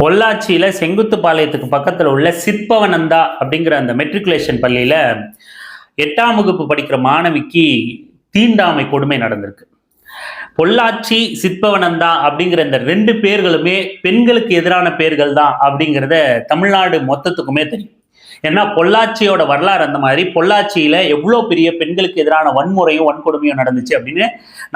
பொள்ளாச்சியில செங்குத்துப்பாளையத்துக்கு பக்கத்துல உள்ள சிற்பவனந்தா அப்படிங்கிற அந்த மெட்ரிகுலேஷன் பள்ளியில எட்டாம் வகுப்பு படிக்கிற மாணவிக்கு தீண்டாமை கொடுமை நடந்திருக்கு. பொள்ளாச்சி சிற்பவனந்தா அப்படிங்கிற இந்த ரெண்டு பேர்களுமே பெண்களுக்கு எதிரான பேர்கள் தான் அப்படிங்கிறத தமிழ்நாடு மொத்தத்துக்குமே தெரியும். ஏன்னா பொள்ளாச்சியோட வரலாறு அந்த மாதிரி பொள்ளாச்சியில எவ்வளோ பெரிய பெண்களுக்கு எதிரான வன்முறையும் வன்கொடுமையும் நடந்துச்சு அப்படின்னு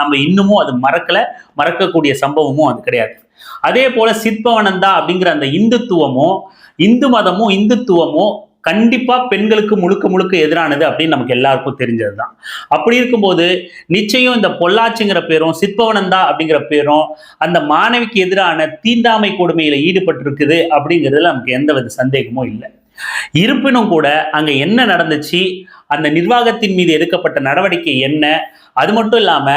நம்ம இன்னமும் அது மறக்கல மறக்கக்கூடிய சம்பவமும் அது கிடையாது. அதே போல சித்பவனந்தா அப்படிங்கிற அந்த இந்துத்துவமோ இந்து மதமும் இந்துத்துவமும் கண்டிப்பா பெண்களுக்கு முழுக்க முழுக்க எதிரானது அப்படின்னு நமக்கு எல்லாருக்கும் தெரிஞ்சது தான் அப்படி இருக்கும்போது நிச்சயம் இந்த பொள்ளாச்சிங்கிற பேரும் சித்பவனந்தா அப்படிங்கிற பேரும் அந்த மாணவிக்கு எதிரான தீண்டாமை கொடுமையில ஈடுபட்டிருக்குது அப்படிங்கிறதுல நமக்கு எந்தவித சந்தேகமும் இல்லை. இருப்பினும் கூட அங்க என்ன நடந்துச்சு? அந்த நிர்வாகத்தின் மீது எடுக்கப்பட்ட நடவடிக்கை என்ன? அது மட்டும் இல்லாம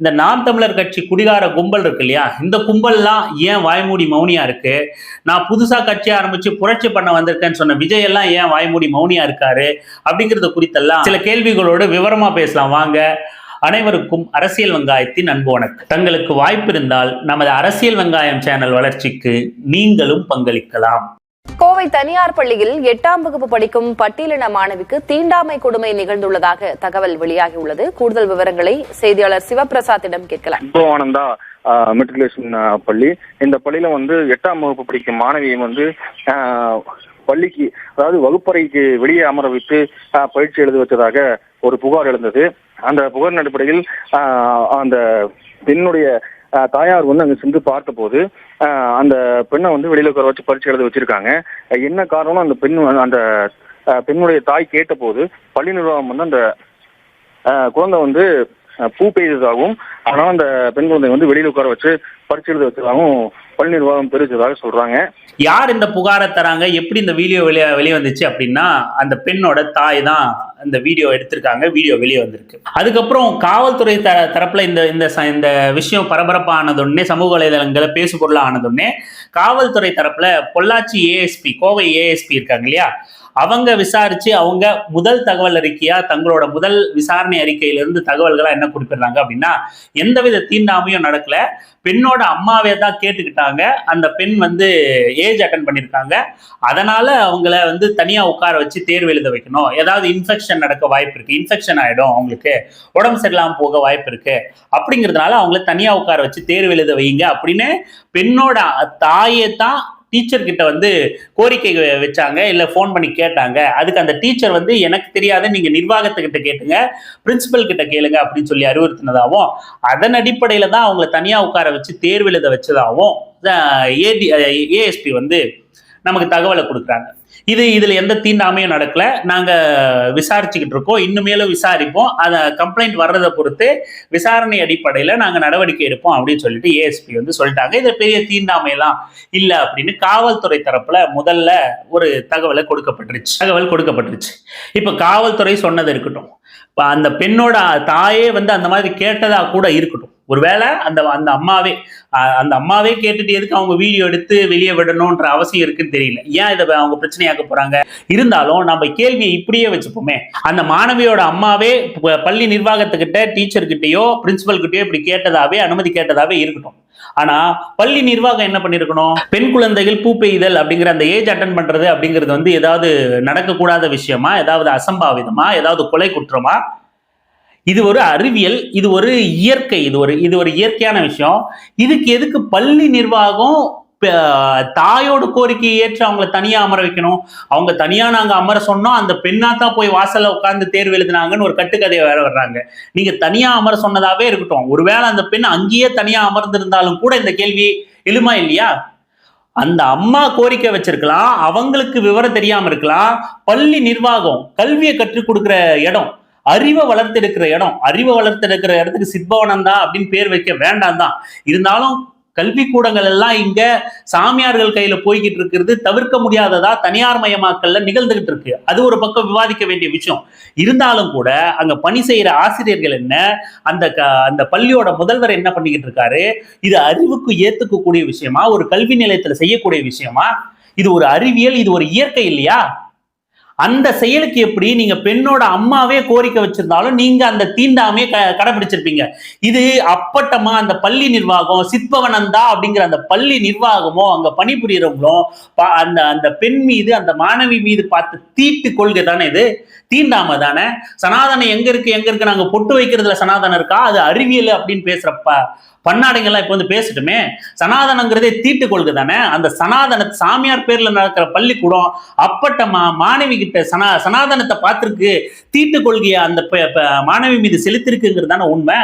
இந்த நாம் தமிழர் கட்சி குடிகார கும்பல் இருக்கு இல்லையா? இந்த கும்பல்லாம் ஏன் வாய்மூடி மௌனியா இருக்கு? நான் புதுசா கட்சி ஆரம்பிச்சு புரட்சி பண்ண வந்திருக்கேன்னு சொன்ன விஜய் எல்லாம் ஏன் வாய்மூடி மௌனியா இருக்காரு? அப்படிங்கறது குறித்தெல்லாம் சில கேள்விகளோடு விவரமா பேசலாம். வாங்க. அனைவருக்கும் அரசியல் வெங்காயத்தின் அன்பு வணக்கம். தங்களுக்கு வாய்ப்பு இருந்தால் நமது அரசியல் வெங்காயம் சேனல் வளர்ச்சிக்கு நீங்களும் பங்களிக்கலாம். கோவை தனியார் பள்ளியில் எட்டாம் வகுப்பு படிக்கும் பட்டியலின மாணவிக்கு தீண்டாமை கொடுமை நிகழ்ந்துள்ளதாக தகவல் வெளியாகியுள்ளது. கூடுதல் விவரங்களை செய்தியாளர் சிவபிரசாத்திடம் கேட்கலாம். ஆனந்தா மெட்ரிகுலேஷன் பள்ளி. இந்த பள்ளியில வந்து எட்டாம் வகுப்பு படிக்கும் மாணவியை வந்து ஆஹ், பள்ளிக்கு அதாவது வகுப்பறைக்கு வெளியே அமர வைத்து ஆஹ், பயிற்சி எழுதி வச்சதாக ஒரு புகார் எழுந்தது. அந்த புகாரின் அடிப்படையில் ஆஹ், அந்த பெண்ணுடைய தாயார் வந்து அங்க சென்று பார்த்தபோது போது அந்த பெண்ணை வந்து வெளியில உட்கார வச்சு பரீட்சை எழுத வச்சிருக்காங்க. என்ன காரணம் அந்த பெண் அந்த பெண்ணுடைய தாய் கேட்டபோது பள்ளி நிர்வாகம் வந்து அந்த குழந்தை வந்து பூ பெய்ததாகவும் ஆனால் அந்த பெண் குழந்தை வந்து வெளியில் உட்கார வச்சு பரீட்சை எழுத வச்சதாகவும் பள்ளி நிர்வாகம் தெரிவிச்சதாக சொல்றாங்க. யார் இந்த புகாரை தராங்க? எப்படி இந்த வீடியோ வெளியே வெளியே வந்துச்சு அப்படின்னா அந்த பெண்ணோட தாய் தான் இந்த வீடியோ எடுத்திருக்காங்க. வீடியோ வெளியே வந்திருக்கு. அதுக்கப்புறம் காவல்துறை த தரப்புல இந்த இந்த ச- இந்த விஷயம் பரபரப்பானதுடனே சமூக வலைதளங்களை பேசு பொருளா ஆனதுடனே காவல்துறை தரப்புல பொள்ளாச்சி ஏஎஸ்பி கோவை ஏஎஸ்பி இருக்காங்க இல்லையா? அவங்க விசாரிச்சு அவங்க முதல் தகவல் அறிக்கையா தங்களோட முதல் விசாரணை அறிக்கையிலிருந்து தகவல்களா என்ன குறிப்பிடுறாங்க அப்படின்னா எந்தவித தீண்டாமையும் நடக்கல. பெண்ணோட அம்மாவே தான் கேட்டுக்கிட்டாங்க. அந்த பெண் வந்து ஏஜ் அட்டன் பண்ணியிருக்காங்க. அதனால அவங்கள வந்து தனியா உட்கார வச்சு தேர்வு எழுத வைக்கணும். ஏதாவது இன்ஃபெக்ஷன் நடக்க வாய்ப்பு இருக்கு. இன்ஃபெக்ஷன் ஆயிடும் அவங்களுக்கு. உடம்பு சரியில்லாமல் போக வாய்ப்பு இருக்கு. அப்படிங்கிறதுனால அவங்கள தனியா உட்கார வச்சு தேர்வு எழுத வைங்க அப்படின்னு பெண்ணோட தாயே தான் டீச்சர் கிட்ட வந்து கோரிக்கை வச்சாங்க இல்ல ஃபோன் பண்ணி கேட்டாங்க. அதுக்கு அந்த டீச்சர் வந்து எனக்கு தெரியாத நீங்க நிர்வாகத்துக்கிட்ட கேட்டுங்க பிரின்சிபல் கிட்ட கேளுங்க அப்படின்னு சொல்லி அறிவுறுத்தினதாகவும் அதன் அடிப்படையில தான் அவங்கள தனியா உட்கார வச்சு தேர்வு எழுத வச்சதாகவும் ஏடி ஏஎஸ்பி வந்து நமக்கு தகவலை கொடுக்குறாங்க. இது இதுல எந்த தீண்டாமையும் நடக்கல. நாங்க விசாரிச்சுக்கிட்டு இருக்கோம். இன்னுமேலும் விசாரிப்போம். அதை கம்ப்ளைண்ட் வர்றதை பொறுத்து விசாரணை அடிப்படையில நாங்க நடவடிக்கை எடுப்போம் அப்படின்னு சொல்லிட்டு ஏஎஸ்பி வந்து சொல்லிட்டாங்க. இது பெரிய தீண்டாமை எல்லாம் இல்ல அப்படின்னு காவல்துறை தரப்புல முதல்ல ஒரு தகவலை கொடுக்கப்பட்டுருச்சு. தகவல் கொடுக்கப்பட்டுருச்சு. இப்ப காவல்துறை சொன்னது இருக்கட்டும். அந்த பெண்ணோட தாயே வந்து அந்த மாதிரி கேட்டதா கூட இருக்கட்டும். ஒருவேளை அந்த அந்த அம்மாவே அந்த அம்மாவே கேட்டுட்டு எதுக்கு அவங்க வீடியோ எடுத்து வெளியே விடணும்ன்ற அவசியம் இருக்குன்னு தெரியல. ஏன் இதை அவங்க பிரச்சனையாக்க போறாங்க? இருந்தாலும் நம்ம கேள்வியை இப்படியே வச்சுப்போமே. அந்த மாணவியோட அம்மாவே பள்ளி நிர்வாகத்துக்கிட்ட டீச்சர் கிட்டயோ பிரின்சிபல் கிட்டயோ இப்படி கேட்டதாவே அனுமதி கேட்டதாவே இருக்கட்டும். ஆனா பள்ளி நிர்வாகம் என்ன பண்ணிருக்கணும்? பெண் குழந்தைகள் பூ பெய்தல் அப்படிங்கிற அந்த ஏஜ் அட்டன் பண்றது அப்படிங்கிறது வந்து ஏதாவது நடக்கக்கூடாத விஷயமா? ஏதாவது அசம்பாவிதமா? ஏதாவது கொலை குற்றமா? இது ஒரு அறிவியல் இது ஒரு இயற்கை இது ஒரு இது ஒரு இயற்கையான விஷயம். இதுக்கு எதுக்கு பள்ளி நிர்வாகம் தாயோட கோரிக்கையை ஏற்று அவங்கள தனியா அமர வைக்கணும்? அவங்க தனியா நாங்க அமர சொன்னோம் அந்த பெண்ணா தான் போய் வாசல்ல உட்காந்து தேர்வு எழுதினாங்கன்னு ஒரு கட்டுக்கதையை வேற வர்றாங்க. நீங்க தனியா அமர சொன்னதாவே இருக்கட்டும். ஒருவேளை அந்த பெண் அங்கேயே தனியா அமர்ந்திருந்தாலும் கூட இந்த கேள்வி எழுமா இல்லையா? அந்த அம்மா கோரிக்கை வச்சிருக்கலாம் அவங்களுக்கு விவரம் தெரியாம இருக்கலாம். பள்ளி நிர்வாகம் கல்வியை கற்றுக் கொடுக்குற இடம் அறிவை வளர்த்தெடுக்கிற இடம். அறிவை வளர்த்தெடுக்கிற இடத்துக்கு சித்பவனம் தான் அப்படின்னு பேர் வைக்க வேண்டாம் தான் இருந்தாலும் கல்வி கூடங்கள் எல்லாம் இங்க சாமியார்கள் கையில போய்கிட்டு இருக்கிறது தவிர்க்க முடியாததா தனியார் மயமாக்கல்ல நிகழ்ந்துகிட்டு இருக்கு. அது ஒரு பக்கம் விவாதிக்க வேண்டிய விஷயம். இருந்தாலும் கூட அங்க பணி செய்யற ஆசிரியர்கள் என்ன? அந்த க- அந்த பள்ளியோட முதல்வர் என்ன பண்ணிக்கிட்டு இருக்காரு? இது அறிவுக்கு ஏத்துக்கக்கூடிய விஷயமா? ஒரு கல்வி நிலையத்துல செய்யக்கூடிய விஷயமா? இது ஒரு அறிவியல் இது ஒரு இயற்கை இல்லையா? அந்த செயலுக்கு எப்படி நீங்க பெண்ணோட அம்மாவே கோரிக்கை வச்சிருந்தாலும் நீங்க அந்த தீண்டாமையை க கடைபிடிச்சிருப்பீங்க. இது அப்பட்டமா அந்த பள்ளி நிர்வாகம் சித்பவனந்தா அப்படிங்கிற அந்த பள்ளி நிர்வாகமோ அங்க பணிபுரியறவங்களும் அந்த அந்த பெண் மீது அந்த மாணவி மீது பார்த்து தீட்டு கொள்கை தானே இது? தீண்டாம தானே? சனாதனம் எங்க இருக்கு எங்க இருக்கு நாங்க பொட்டு வைக்கிறதுல சனாதனம் இருக்கா? அது அறிவியல் அப்படின்னு பேசுறப்ப பன்னாடைகள்லாம் இப்ப வந்து பேசட்டுமே. சனாதனங்கிறதே தீட்டு கொள்கை தானே? அந்த சனாதன சாமியார் பேர்ல நடக்கிற பள்ளிக்கூடம் அப்பட்டமா மாணவிக்கு கிட்ட சனா சனாதனத்தை பார்த்திருக்கு. தீட்டு கொள்கையை அந்த மாணவி மீது செலுத்திருக்குங்கிறது தானே உண்மை.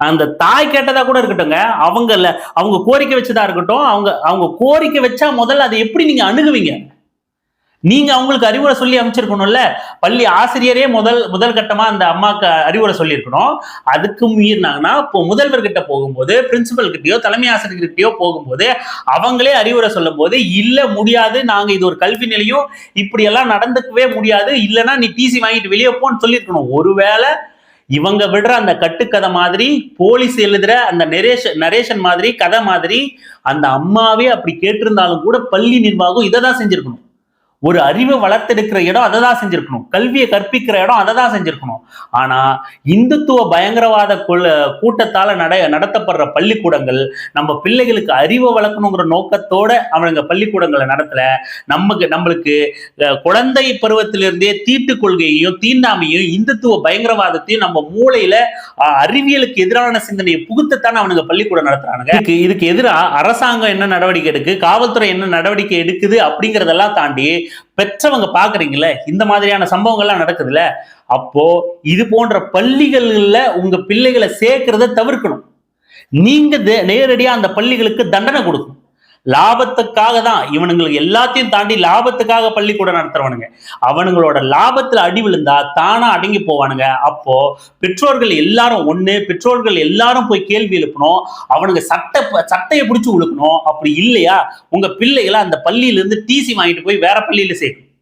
அந்த தாய் கேட்டதா கூட இருக்கட்டும்ங்க. அவங்கல அவங்க கோரிக்கை வச்சதா இருக்கட்டும். அவங்க அவங்க கோரிக்கை வச்சா முதல்ல அதை எப்படி நீங்க அணுகுவீங்க? நீங்க அவங்களுக்கு அறிவுரை சொல்லி அமைச்சிருக்கணும்ல. பள்ளி ஆசிரியரே முதல் முதல் கட்டமா அந்த அம்மாக்கு அறிவுரை சொல்லியிருக்கணும். அதுக்கு மீறினாங்கன்னா இப்போ முதல்வர்கிட்ட போகும்போது பிரின்சிபல் கிட்டயோ தலைமை ஆசிரியர்கிட்டயோ போகும்போது அவங்களே அறிவுரை சொல்லும் போது இல்ல முடியாது. நாங்க இது ஒரு கல்வி நிலையம். இப்படி எல்லாம் நடந்துக்கவே முடியாது. இல்லைன்னா நீ டிசி வாங்கிட்டு வெளியே போன்னு சொல்லியிருக்கணும். ஒருவேளை இவங்க விடுற அந்த கட்டுக்கதை மாதிரி போலீஸ் எழுதுற அந்த நரேஷன் நரேஷன் மாதிரி கதை மாதிரி அந்த அம்மாவே அப்படி கேட்டிருந்தாலும் கூட பள்ளி நிர்வாகம் இதை தான் செஞ்சிருக்கணும். ஒரு அறிவை வளர்த்தெடுக்கிற இடம் அதை தான் செஞ்சிருக்கணும். கல்வியை கற்பிக்கிற இடம் அதை தான் செஞ்சிருக்கணும். ஆனா இந்துத்துவ பயங்கரவாத கொள்ள கூட்டத்தால நட நடத்தப்படுற பள்ளிக்கூடங்கள் நம்ம பிள்ளைகளுக்கு அறிவை வளர்க்கணுங்கிற நோக்கத்தோட அவங்க பள்ளிக்கூடங்களை நடத்தல. நமக்கு நம்மளுக்கு குழந்தை பருவத்திலிருந்தே தீட்டு கொள்கையையும் தீண்டாமையும் இந்துத்துவ பயங்கரவாதத்தையும் நம்ம மூளையில அறிவியலுக்கு எதிரான சிந்தனையை புகுத்தத்தான் அவனுங்க பள்ளிக்கூடம் நடத்துறானுங்க. இதுக்கு இதுக்கு எதிராக அரசாங்கம் என்ன நடவடிக்கை எடுக்கு காவல்துறை என்ன நடவடிக்கை எடுக்குது அப்படிங்கறதெல்லாம் தாண்டி பெற்றவங்க பாக்குறீங்கல்ல இந்த மாதிரியான சம்பவங்கள்லாம் நடக்குதுல்ல அப்போ இது போன்ற பள்ளிகள்ல உங்க பிள்ளைகளை சேர்க்கிறத தவிர்க்கணும். நீங்க நேரடியா அந்த பள்ளிகளுக்கு தண்டனை கொடுக்கணும். லாபத்துக்காக தான் இவனுங்களுக்கு எல்லாத்தையும் தாண்டி லாபத்துக்காக பள்ளிக்கூடம் நடத்துறவனுங்க. அவனுங்களோட லாபத்துல அடி விழுந்தா தானா அடங்கி போவானுங்க. அப்போ பெற்றோர்கள் எல்லாரும் ஒண்ணு பெற்றோர்கள் எல்லாரும் போய் கேள்வி எழுப்பணும். அவனுங்க சட்டை சட்டையை பிடிச்சு உழுக்கணும். அப்படி இல்லையா? உங்க பிள்ளைகளை அந்த பள்ளியில இருந்து டிசி வாங்கிட்டு போய் வேற பள்ளியில சேர்க்கணும்.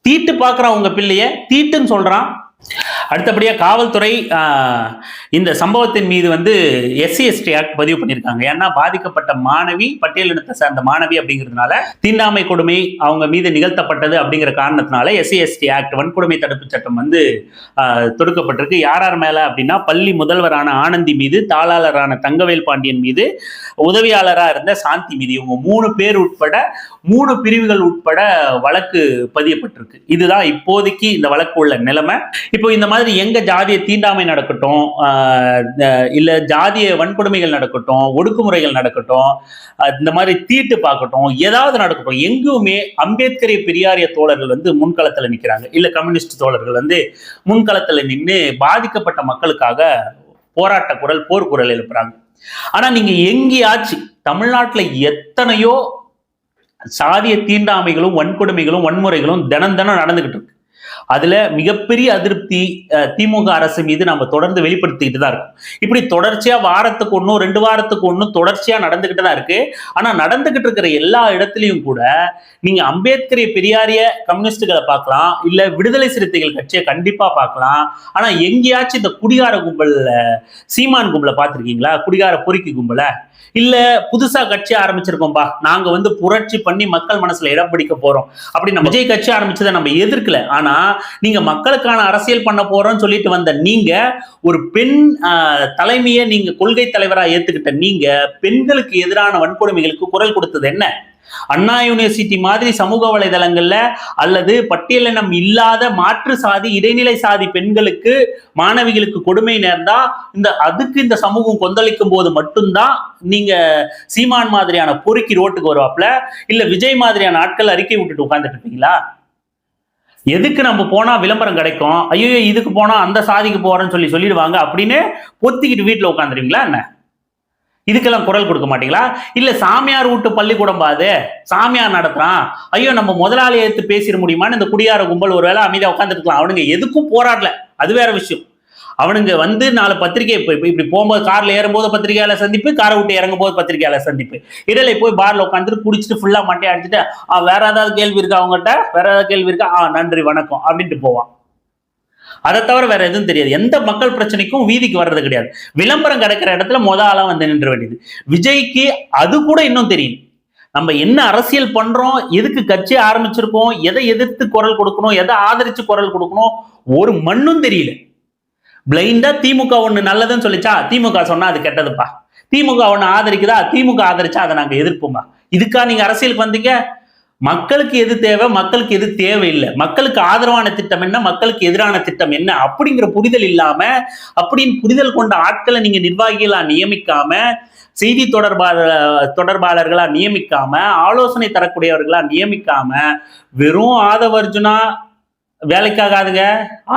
தீட்டு பார்க்குறான் உங்க பிள்ளைய. தீட்டுன்னு சொல்றான். அடுத்தபடியாக காவல்துறை இந்த சம்பவத்தின் மீது வந்து எஸ்சி எஸ்டி ஆக்ட் பதிவு பண்ணியிருக்காங்க ஏன்னா பாதிக்கப்பட்ட மாணவி பட்டியலினத்தை சார்ந்த மாணவி அப்படிங்கிறதுனால தீண்டாமை கொடுமை அவங்க மீது நிகழ்த்தப்பட்டது அப்படிங்கிற காரணத்தினால எஸ்சி எஸ்டி ஆக்ட் வன்கொடுமை தடுப்பு சட்டம் வந்து தொடுக்கப்பட்டிருக்கு. யார் யார் மேல அப்படின்னா பள்ளி முதல்வரான ஆனந்தி மீது தாளாளரான தங்கவேல் பாண்டியன் மீது உதவியாளராக இருந்த சாந்தி மீது. இவங்க மூணு பேர் உட்பட மூணு பிரிவுகள் உட்பட வழக்கு பதியப்பட்டிருக்கு. இதுதான் இப்போதைக்கு இந்த வழக்கு உள்ள நிலைமை. இப்போ இந்த மாதிரி எங்க ஜாதிய தீண்டாமை நடக்கட்டும் ஆஹ் இல்ல ஜாதிய வன்கொடுமைகள் நடக்கட்டும் ஒடுக்குமுறைகள் நடக்கட்டும் இந்த மாதிரி தீட்டு பார்க்கட்டும் ஏதாவது நடக்கட்டும் எங்குமே அம்பேத்கரிய பெரியாரிய தோழர்கள் வந்து முன்களத்துல நிக்கிறாங்க. இல்ல கம்யூனிஸ்ட் தோழர்கள் வந்து முன்களத்துல நின்று பாதிக்கப்பட்ட மக்களுக்காக போராட்ட குரல் போர்க்குரல் எழுப்புறாங்க. ஆனா நீங்க எங்கேயாச்சு தமிழ்நாட்டுல எத்தனையோ சாதிய தீண்டாமைகளும் வன்கொடுமைகளும் வன்முறைகளும் தினம் தினம் நடந்துகிட்டு இருக்கு. அதுல மிகப்பெரிய அதிருப்தி அஹ், திமுக அரசு மீது நம்ம தொடர்ந்து வெளிப்படுத்திக்கிட்டு தான் இருக்கும். இப்படி தொடர்ச்சியா வாரத்துக்கு ஒன்றும் ரெண்டு வாரத்துக்கு ஒன்றும் தொடர்ச்சியா நடந்துகிட்டு தான் இருக்கு. ஆனா நடந்துகிட்டு இருக்கிற எல்லா இடத்துலயும் கூட நீங்க அம்பேத்கரிய பெரியாரிய கம்யூனிஸ்டுகளை பார்க்கலாம் இல்ல விடுதலை சிறுத்தைகள் கட்சியை கண்டிப்பா பார்க்கலாம். ஆனா எங்கேயாச்சும் இந்த குடிகார கும்பல்ல சீமான் கும்பலை பார்த்திருக்கீங்களா? குடிகார பொறுக்கி கும்பலை. இல்ல புதுசா கட்சி ஆரம்பிச்சிருக்கோம்பா. நாங்க வந்து புரட்சி பண்ணி மக்கள் மனசுல இடம் பிடிக்க போறோம். அப்படி நம்ம விஜய் கட்சி ஆரம்பிச்சதை நம்ம எதிர்க்கல. ஆனா நீங்க மக்களுக்கான அரசியல் பண்ண போறோம்னு சொல்லிட்டு வந்த நீங்க ஒரு பெண் தலைமையை நீங்க கொள்கை தலைவரா ஏத்துக்கிட்ட நீங்க பெண்களுக்கு எதிரான வன்கொடுமைகளுக்கு குரல் கொடுத்தது என்ன? அண்ணா யூனிவர்சிட்டி மாதிரி சமூக வலைதளங்கள்ல அல்லது பட்டியலினம் இல்லாத மாற்று சாதி இடைநிலை சாதி பெண்களுக்கு மாணவிகளுக்கு கொடுமை நேர்ந்தா இந்த அதுக்கு இந்த சமூகம் கொந்தளிக்கும் போது மட்டும்தான் நீங்க சீமான் மாதிரியான பொறுக்கி ரோட்டுக்கு வருவாப்ல இல்ல விஜய் மாதிரியான ஆட்கள் அறிக்கை விட்டுட்டு உட்கார்ந்துட்டு இருப்பீங்களா? எதுக்கு நம்ம போனா விளம்பரம் கிடைக்கும்? ஐயோ இதுக்கு போனா அந்த சாதிக்கு போகிறேன்னு சொல்லி சொல்லிடுவாங்க அப்படின்னு பொத்திக்கிட்டு வீட்டுல உட்காந்துருவீங்களா என்ன? இதுக்கெல்லாம் குரல் கொடுக்க மாட்டீங்களா? இல்ல சாமியார் வீட்டு பள்ளிக்கூடம் பாது சாமியார் நடத்துறான். ஐயோ நம்ம முதலாளி எடுத்து பேசிட முடியுமான்னு இந்த குடியார கும்பல் ஒருவேளை அமைதியா உட்காந்துருக்கலாம் அவனுங்க எதுக்கும் போராடல. அது வேற விஷயம். அவனுங்க வந்து நாலு பத்திரிகை இப்போ இப்போ இப்படி போகும்போது கார்ல ஏறும்போது பத்திரிகையாளர் சந்திப்பு காரை விட்டு இறங்கும் போது பத்திரிகையாளர் சந்திப்பு. இடையில போய் பார்ல உட்காந்துட்டு குடிச்சிட்டு ஃபுல்லா மட்டையை அடிச்சுட்டு வேற ஏதாவது கேள்வி இருக்கா அவங்ககிட்ட வேற ஏதாவது கேள்வி இருக்கா? ஆ நன்றி வணக்கம். அப்படின்ட்டு போவான். அதை தவிர வேற எதுவும் தெரியாது. எந்த மக்கள் பிரச்சனைக்கும் வீதிக்கு வர்றது கிடையாது. விளம்பரம் கிடைக்கிற இடத்துல மொத ஆளா வந்து நின்ற வேண்டியது. விஜய்க்கு அது கூட இன்னும் தெரியும். நம்ம என்ன அரசியல் பண்றோம் எதுக்கு கட்சி ஆரம்பிச்சிருக்கோம் எதை எதிர்த்து குரல் கொடுக்கணும் எதை ஆதரிச்சு குரல் கொடுக்கணும் ஒரு மண்ணும் தெரியல. பிளைண்டா திமுக ஒண்ணு நல்லதுன்னு சொல்லிச்சா திமுக சொன்னா அது கெட்டதுப்பா. திமுக ஒண்ணு ஆதரிக்குதா திமுக ஆதரிச்சா அதை நாங்க எதிர்ப்போமா? இதுக்கா நீங்க அரசியலுக்கு வந்தீங்க? மக்களுக்கு எது தேவை? மக்களுக்கு எது தேவையில்லை. மக்களுக்கு ஆதரவான திட்டம் என்ன? மக்களுக்கு எதிரான திட்டம் என்ன? அப்படிங்கிற புரிதல் இல்லாம அப்படின்னு புரிதல் கொண்ட ஆட்களை நீங்க நிர்வாகிகளா நியமிக்காம செய்தி தொடர்பாளர் தொடர்பாளர்களா நியமிக்காம ஆலோசனை தரக்கூடியவர்களா நியமிக்காம வெறும் ஆதவர்ஜுனா வேலைக்காகாதுங்க.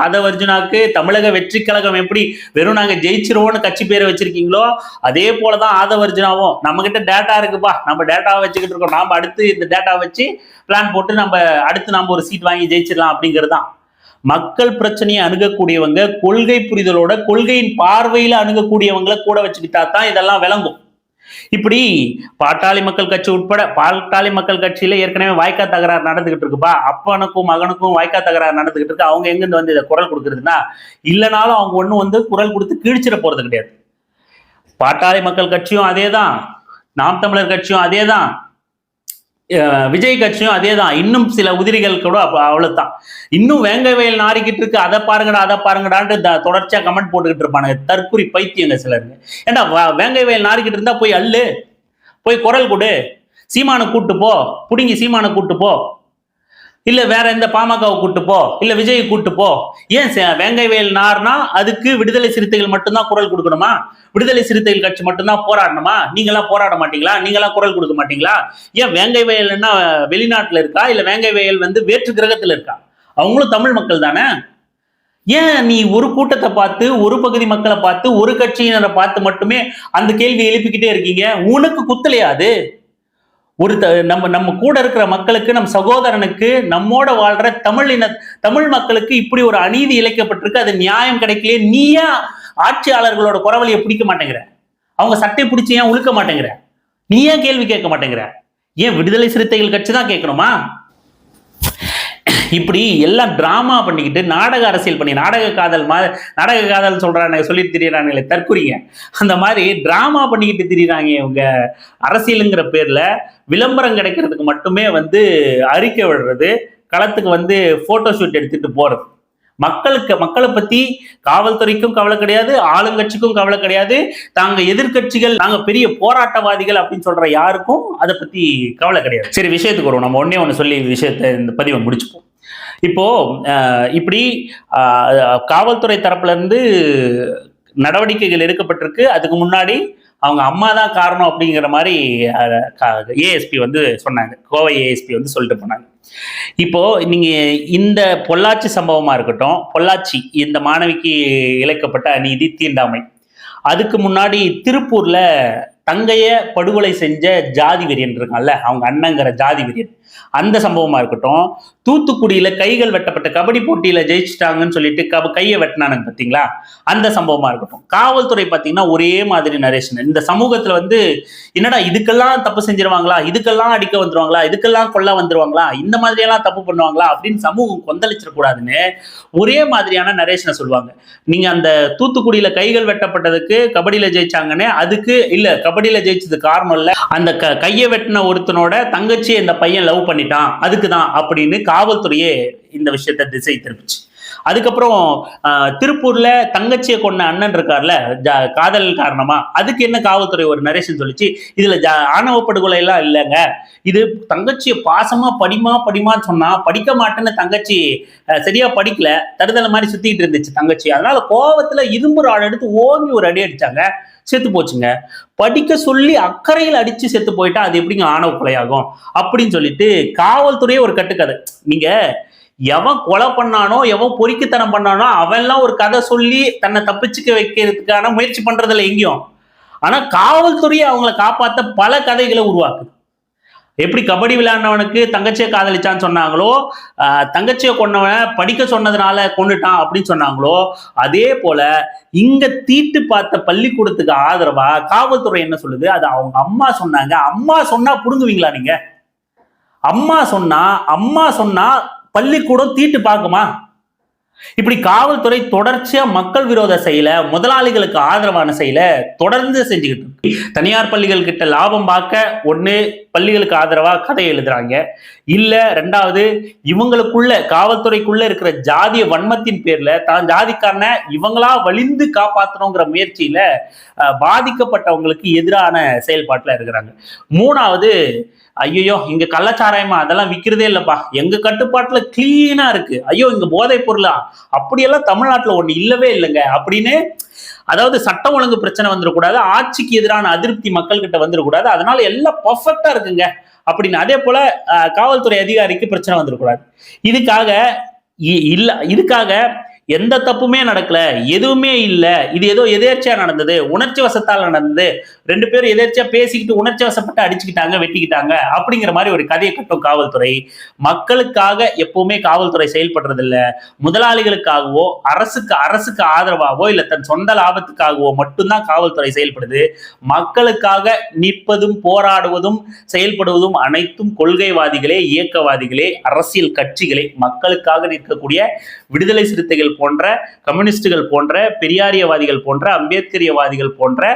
ஆதவர்ஜுனாக்கு தமிழக வெற்றி கழகம் எப்படி வெறும் நாங்கள் ஜெயிச்சிருவோம்னு கட்சி பேரை வச்சிருக்கீங்களோ அதே போலதான் ஆதவர்ஜுனாவும் நம்ம கிட்ட டேட்டா இருக்குப்பா. நம்ம டேட்டாவை வச்சுக்கிட்டு இருக்கோம். நாம அடுத்து இந்த டேட்டா வச்சு பிளான் போட்டு நம்ம அடுத்து நம்ம ஒரு சீட் வாங்கி ஜெயிச்சிடலாம் அப்படிங்கிறது தான் மக்கள் பிரச்சனையை அணுகக்கூடியவங்க கொள்கை புரிதலோட கொள்கையின் பார்வையில அணுகக்கூடியவங்களை கூட வச்சுக்கிட்டா தான் இதெல்லாம் விளங்கும். இப்படி பாட்டாளி மக்கள் கட்சி உட்பட பாட்டாளி மக்கள் கட்சியில ஏற்கனவே வாய்க்கா தகராறு நடந்துகிட்டு இருக்குப்பா. அப்பனுக்கும் மகனுக்கும் வாய்க்கா தகராறு நடந்துகிட்டு இருக்கு. அவங்க எங்கிருந்து வந்து இதை குரல் கொடுக்குறதுன்னா இல்லைனாலும் அவங்க ஒன்றும் வந்து குரல் கொடுத்து கிழிச்சிட போறது கிடையாது. பாட்டாளி மக்கள் கட்சியும் அதே தான் நாம் தமிழர் கட்சியும் அதே தான் விஜய் கட்சியும் அதே தான் இன்னும் சில உதிரிகள் கூட அப்ப அவ்வளவுதான். இன்னும் வேங்க வயல் நாரிக்கிட்டு இருக்கு. அதை பாருங்கடா அதை பாருங்கடான்ட்டு தொடர்ச்சியாக தொடர்ச்சியா கமெண்ட் போட்டுக்கிட்டு இருப்பானுங்க. தற்குறி பைத்தியங்க சிலருங்க. ஏண்டா வ- வேங்கை வயல் நாரிக்கிட்டு இருந்தா போய் அள்ளு. போய் குரல் கொடு. சீமானை கூட்டு போ. புடுங்கி சீமானை கூட்டு போ. இல்ல வேற எந்த பாமகவை கூட்டு போ இல்ல விஜய் கூட்டு போ. ஏன் சே- வேங்கை வயல் நார்னா அதுக்கு விடுதலை சிறுத்தைகள் மட்டும்தான் குரல் கொடுக்கணுமா? விடுதலை சிறுத்தைகள் கட்சி மட்டும்தான் போராடணுமா? நீங்களாம் போராட மாட்டீங்களா? நீங்களாம் குரல் கொடுக்க மாட்டீங்களா? ஏன் வேங்கை வயல்னா வெளிநாட்டுல இருக்கா? இல்ல வேங்கை வயல் வந்து வேற்று கிரகத்துல இருக்கா? அவங்களும் தமிழ் மக்கள் தானே? ஏன் நீ ஒரு கூட்டத்தை பார்த்து ஒரு பகுதி மக்களை பார்த்து ஒரு கட்சியினரை பார்த்து மட்டுமே அந்த கேள்வி எழுப்பிக்கிட்டே இருக்கீங்க? உனக்கு குத்தலையா அது? ஒரு த- நம்ம நம்ம கூட இருக்கிற மக்களுக்கு நம் சகோதரனுக்கு நம்மோட வாழ்ற தமிழ் இன தமிழ் மக்களுக்கு இப்படி ஒரு அநீதி இழைக்கப்பட்டிருக்கு. அது நியாயம் கிடைக்கலையே. நீ ஏன் ஆட்சியாளர்களோட குறவழியை பிடிக்க மாட்டேங்கிற. அவங்க சட்டை பிடிச்சி ஏன் உழுக்க மாட்டேங்கிற? நீ ஏன் கேள்வி கேட்க மாட்டேங்கிற? ஏன் விடுதலை சிறுத்தைகள் கட்சி தான் கேட்கணுமா? இப்படி எல்லாம் டிராமா பண்ணிக்கிட்டு நாடக அரசியல் பண்ணி நாடக காதல் மா நாடக காதல் சொல்றாங்க சொல்லிட்டு திரியறாங்களே தற்குறிங்க. அந்த மாதிரி டிராமா பண்ணிக்கிட்டு தெரியுறாங்க இவங்க. அரசியலுங்கிற பேரில் விளம்பரம் கிடைக்கிறதுக்கு மட்டுமே வந்து அறிக்கை விடுறது களத்துக்கு வந்து ஃபோட்டோ ஷூட் எடுத்துகிட்டு போகிறது மக்களுக்கு மக்களை பத்தி காவல்துறைக்கும் கவலை கிடையாது ஆளுங்கட்சிக்கும் கவலை கிடையாது. தாங்க எதிர்க்கட்சிகள் நாங்க பெரிய போராட்டவாதிகள் அப்படின்னு சொல்ற யாருக்கும் அதை பத்தி கவலை கிடையாது. சரி விஷயத்துக்கு வருவோம். நம்ம ஒன்னே ஒன்று சொல்லி விஷயத்தை இந்த பதிவை முடிச்சுப்போம். இப்போ இப்படி காவல்துறை தரப்புல இருந்து நடவடிக்கைகள் எடுக்கப்பட்டிருக்கு. அதுக்கு முன்னாடி அவங்க அம்மா தான் காரணம் அப்படிங்கிற மாதிரி ஏஎஸ்பி வந்து சொன்னாங்க. கோவை ஏஎஸ்பி வந்து சொல்லிட்டு போனாங்க. இப்போ நீங்க இந்த பொள்ளாச்சி சம்பவமா இருக்கட்டும் பொள்ளாச்சி இந்த மாணவிக்கு இழைக்கப்பட்ட அநீதி தீண்டாமை. அதுக்கு முன்னாடி திருப்பூர்ல தங்கைய படுகொலை செஞ்ச ஜாதி வெறியன் இருக்கான்ல அவங்க அண்ணங்கிற ஜாதி வெறியன். அந்த சம்பவமா இருக்கட்டும். தூத்துக்குடியில கைகள் வெட்டப்பட்ட கபடி போட்டியில ஜெயிச்சிட்டாங்கன்னு சொல்லிட்டு கப கையை வெட்டினானுங்க பாத்தீங்களா அந்த சம்பவமா இருக்கட்டும். காவல்துறை பாத்தீங்கன்னா ஒரே மாதிரி நரேஷன் இந்த சமூகத்துல வந்து என்னடா இதுக்கெல்லாம் தப்பு செஞ்சிருவாங்களா? இதுக்கெல்லாம் அடிக்க வந்துருவாங்களா? இதுக்கெல்லாம் கொல்ல வந்துருவாங்களா? இந்த மாதிரியெல்லாம் தப்பு பண்ணுவாங்களா? அப்படின்னு சமூகம் கொந்தளிச்சிடக்கூடாதுன்னு ஒரே மாதிரியான நரேஷனை சொல்லுவாங்க. நீங்க அந்த தூத்துக்குடியில கைகள் வெட்டப்பட்டதுக்கு கபடியில ஜெயிச்சாங்கன்னு அதுக்கு இல்ல கபடியில ஜெயிச்சது காரணம் இல்ல. அந்த கையை வெட்டின ஒருத்தனோட தங்கச்சி இந்த பையன் லவ் பண்ணிட்டான் அதுக்கு தான் அப்படின்னு காவல்துறையே இந்த விஷயத்தை திசை திருப்பிச்சு. அதுக்கப்புறம் திருப்பூர்ல தங்கச்சியை கொண்ட அண்ணன் இருக்கார்ல ஜா- காதல் காரணமா அதுக்கு என்ன காவல்துறை ஒரு நரேஷன் சொல்லிச்சு இதுல ஜா- ஆணவ படுகொலை எல்லாம் இல்லைங்க. இது தங்கச்சியை பாசமா படிமா படிமான்னு சொன்னா படிக்க மாட்டேன்னு தங்கச்சி சரியா படிக்கல தருதலை மாதிரி சுத்திட்டு இருந்துச்சு தங்கச்சி. அதனால கோவத்துல இரும்பு ஆள் எடுத்து ஓங்கி ஒரு அடி அடிச்சாங்க செத்து போச்சுங்க. படிக்க சொல்லி அக்கறையில் அடிச்சு செத்து போயிட்டா அது எப்படிங்க ஆணவ கொலையாகும்? அப்படின்னு சொல்லிட்டு காவல்துறையே ஒரு கட்டுக்கதை. நீங்க எவன் கொலை பண்ணானோ எவன் பொறுக்கித்தனம் பண்ணானோ அவன்லாம் ஒரு கதை சொல்லி தன்னை தப்பிச்சுக்க வைக்கிறதுக்கான முயற்சி பண்றதில்ல எங்கேயும். ஆனா காவல்துறையை அவங்கள காப்பாத்த பல கதைகளை உருவாக்குது. எப்படி கபடி விளையாண்டவனுக்கு தங்கச்சியை காதலிச்சான்னு சொன்னாங்களோ தங்கச்சியை கொன்னவன் படிக்க சொன்னதுனால கொண்டுட்டான் அப்படின்னு சொன்னாங்களோ அதே போல இங்க தீட்டு பார்த்த பள்ளிக்கூடத்துக்கு ஆதரவா காவல்துறை என்ன சொல்லுது? அது அவங்க அம்மா சொன்னாங்க. அம்மா சொன்னா புடுங்குவீங்களா நீங்க? அம்மா சொன்னா அம்மா சொன்னா பள்ளிக்கூடம் தீட்டு பார்க்குமா? இப்படி காவல்துறை தொடர்ச்சியா மக்கள் விரோத செயல முதலாளிகளுக்கு ஆதரவான செயல தொடர்ந்து செஞ்சுக்கிட்டு இருக்கு. தனியார் பள்ளிகள் கிட்ட லாபம் பார்க்க ஒண்ணு பள்ளிகளுக்கு ஆதரவா கதை எழுதுறாங்க. இல்ல ரெண்டாவது இவங்களுக்குள்ள காவல்துறைக்குள்ள இருக்கிற ஜாதிய வன்மத்தின் பேர்ல தான் ஜாதிக்காரன இவங்களா வலிந்து காப்பாத்தணுங்கிற முயற்சியில பாதிக்கப்பட்டவங்களுக்கு எதிரான செயல்பாட்டுல இருக்கிறாங்க. மூணாவது ஐயோ இங்க கள்ளச்சாராயமா? அதெல்லாம் விக்கிறதே இல்லப்பா. எங்க கட்டுப்பாட்டுல கிளீனா இருக்கு. ஐயோ இங்க போதைப் பொருளா? அப்படியெல்லாம் தமிழ்நாட்டுல ஒண்ணு இல்லவே இல்லைங்க. அப்படின்னு அதாவது சட்டம் ஒழுங்கு பிரச்சனை வந்துடக்கூடாது ஆட்சிக்கு எதிரான அதிருப்தி மக்கள் கிட்ட வந்துடக்கூடாது அதனால எல்லாம் பர்ஃபெக்டா இருக்குங்க. அப்படின்னு அதே போல காவல்துறை அதிகாரிக்கு பிரச்சனை வந்துடக்கூடாது இதுக்காக இ- இல்ல இதுக்காக எந்த தப்புமே நடக்கல எதுவுமே இல்லை. இது ஏதோ எதேர்ச்சியா நடந்தது உணர்ச்சி வசத்தால் நடந்தது. ரெண்டு பேரும் எதேர்ச்சியா பேசிக்கிட்டு உணர்ச்சி வசப்பட்டு அடிச்சுக்கிட்டாங்க வெட்டிக்கிட்டாங்க அப்படிங்கிற மாதிரி ஒரு கதையை கட்டும் காவல்துறை. மக்களுக்காக எப்பவுமே காவல்துறை செயல்படுறது இல்ல முதலாளிகளுக்காகவோ அரசுக்கு அரசுக்கு ஆதரவாகவோ இல்ல தன் சொந்த லாபத்துக்காகவோ மட்டும்தான் காவல்துறை செயல்படுது. மக்களுக்காக நிற்பதும் போராடுவதும் செயல்படுவதும் அனைத்தும் கொள்கைவாதிகளே இயக்கவாதிகளே அரசியல் கட்சிகளே. மக்களுக்காக நிற்கக்கூடிய விடுதலை சிறுத்தைகள் போன்ற கம்யூனிஸ்டுகள் போன்ற பெரியாரியவாதிகள் போன்ற அம்பேத்கரியவாதிகள் போன்ற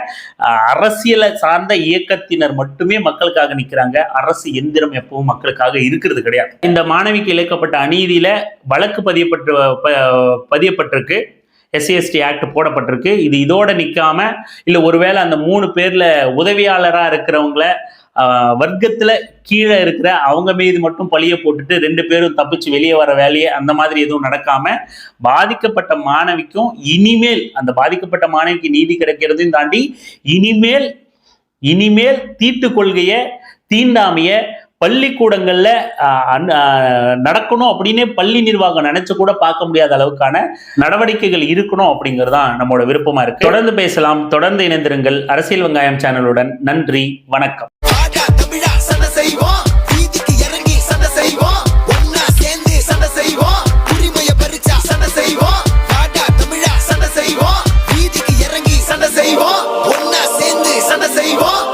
அரசியலை சார்ந்த இயக்கத்தினர் மட்டுமே மக்களுக்காக நிற்கிறாங்க அரசு எந்திரம் எப்பவும் மக்களுக்காக இருக்கிறது கிடையாது. இந்த மாணவிக்கு இழைக்கப்பட்ட அநீதியில வழக்கு பதியப்பட்டு பதியப்பட்டிருக்கு. SC ST act போடப்பட்டிருக்கு. இது இதோட நிற்காம இல்லை ஒருவேளை அந்த மூணு பேர்ல உதவியாளராக இருக்கிறவங்கள வர்க்கத்துல கீழே இருக்கிற அவங்க மீது மட்டும் பழிய போட்டுட்டு ரெண்டு பேரும் தப்பிச்சு வெளியே வர வேலையை அந்த மாதிரி எதுவும் நடக்காம பாதிக்கப்பட்ட மாணவிக்கும் இனிமேல் அந்த பாதிக்கப்பட்ட மாணவிக்கு நீதி கிடைக்கிறதையும் தாண்டி இனிமேல் இனிமேல் தீட்டு கொள்கைய தீண்டாமைய பள்ளிக்கூடங்கள்ல ஆஹ், நடக்கணும் அப்படின்னே பள்ளி நிர்வாகம் நினைச்சு கூட பார்க்க முடியாத அளவுக்கான நடவடிக்கைகள் இருக்கணும் அப்படிங்கிறது தான் நம்மளோட விருப்பமா இருக்கு. தொடர்ந்து பேசலாம். தொடர்ந்து இணைந்திருங்கள். அரசியல் வெங்காயம் சேனலுடன். நன்றி. வணக்கம். What?